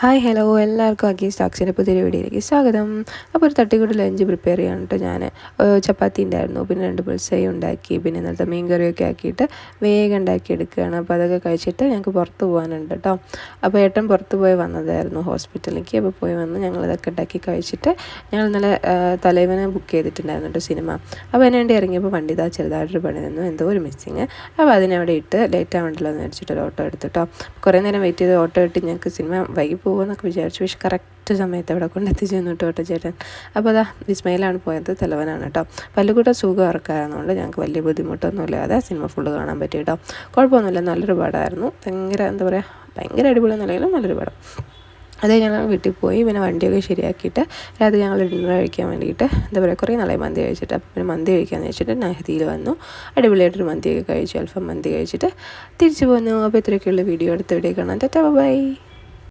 Hi hello എല്ലാവർക്കും അഗീസ് ടാക്സിന്റെ പുതിയ വീഡിയോയിലേക്ക് സ്വാഗതം. അപ്പോൾ ഒരു തട്ടിക്കൂട്ട് ലഞ്ച് പ്രിപ്പയർ ചെയ്യാൻ കേട്ടോ ഞാൻ ചപ്പാത്തി ഉണ്ടായിരുന്നു. പിന്നെ രണ്ട് പുൽസൈ ഉണ്ടാക്കി പിന്നെ ഇന്നലത്തെ മീൻ കറിയൊക്കെ ആക്കിയിട്ട് വേഗം ഉണ്ടാക്കി എടുക്കുകയാണ്. അപ്പോൾ അതൊക്കെ കഴിച്ചിട്ട് ഞങ്ങൾക്ക് പുറത്ത് പോകാനുണ്ട് കേട്ടോ. അപ്പോൾ ഏട്ടൻ പുറത്ത് പോയി വന്നതായിരുന്നു ഹോസ്പിറ്റലിലേക്ക്. അപ്പോൾ പോയി വന്ന് ഞങ്ങൾ ഇതൊക്കെ ഉണ്ടാക്കി കഴിച്ചിട്ട് ഞങ്ങൾ ഇന്നലെ തലൈവനെ ബുക്ക് ചെയ്തിട്ടുണ്ടായിരുന്നു കേട്ടോ സിനിമ. അപ്പോൾ അതിന് വേണ്ടി ഇറങ്ങിയപ്പോൾ വണ്ടി ഇതാ ചെറുതായിട്ടൊരു പണി നിന്നു. എന്തോ ഒരു മിസ്സിങ് അപ്പോൾ അതിനവിടെ ഇട്ട് ലേറ്റ് ആവണ്ടല്ലോ എന്ന് വെച്ചിട്ട് ഒരു ഓട്ടോ എടുത്തിട്ടോ കുറേ നേരം വെയിറ്റ് ചെയ്ത് ഓട്ടോ ഇട്ട് ഞങ്ങൾക്ക് സിനിമ വൈകി പോകുമെന്നൊക്കെ വിചാരിച്ചു. പക്ഷെ കറക്റ്റ് സമയത്ത് അവിടെ കൊണ്ടെത്തിച്ചു എത്തിച്ചെന്നു കേട്ടോ ചേട്ടൻ അപ്പോൾ അതാ വിസ്മയിലാണ് പോയത് തലവനാണ് കേട്ടോ. പല്ലുകൂട്ട സുഖം ഇറക്കാറുണ്ട് ഞങ്ങൾക്ക് വലിയ ബുദ്ധിമുട്ടൊന്നും ഇല്ലാതെ സിനിമ ഫുള്ള് കാണാൻ പറ്റി കേട്ടോ. കുഴപ്പമൊന്നുമില്ല. നല്ലൊരു പടമായിരുന്നു ഭയങ്കര എന്താ പറയുക ഭയങ്കര അടിപൊളി നിലയിലും നല്ലൊരു പടം. അതേ ഞങ്ങൾ വീട്ടിൽ പോയി പിന്നെ വണ്ടിയൊക്കെ ശരിയാക്കിയിട്ട് രാത്രി ഞങ്ങൾ ഡിന്നർ കഴിക്കാൻ വേണ്ടിയിട്ട് എന്താ പറയുക കുറേ നാളെ മന്തി കഴിച്ചിട്ട്. അപ്പം പിന്നെ മന്തി കഴിക്കാമെന്ന് വെച്ചിട്ട് നഹദിയിൽ വന്നു. അടിപൊളിയായിട്ടൊരു മന്തിയൊക്കെ കഴിച്ചു. അൽഫം മന്തി കഴിച്ചിട്ട് തിരിച്ചു പോന്നു. അപ്പോൾ ഇത്രയൊക്കെയുള്ള വീഡിയോ. അടുത്ത വീഡിയോ കാണാൻ ടാറ്റാ ബൈ.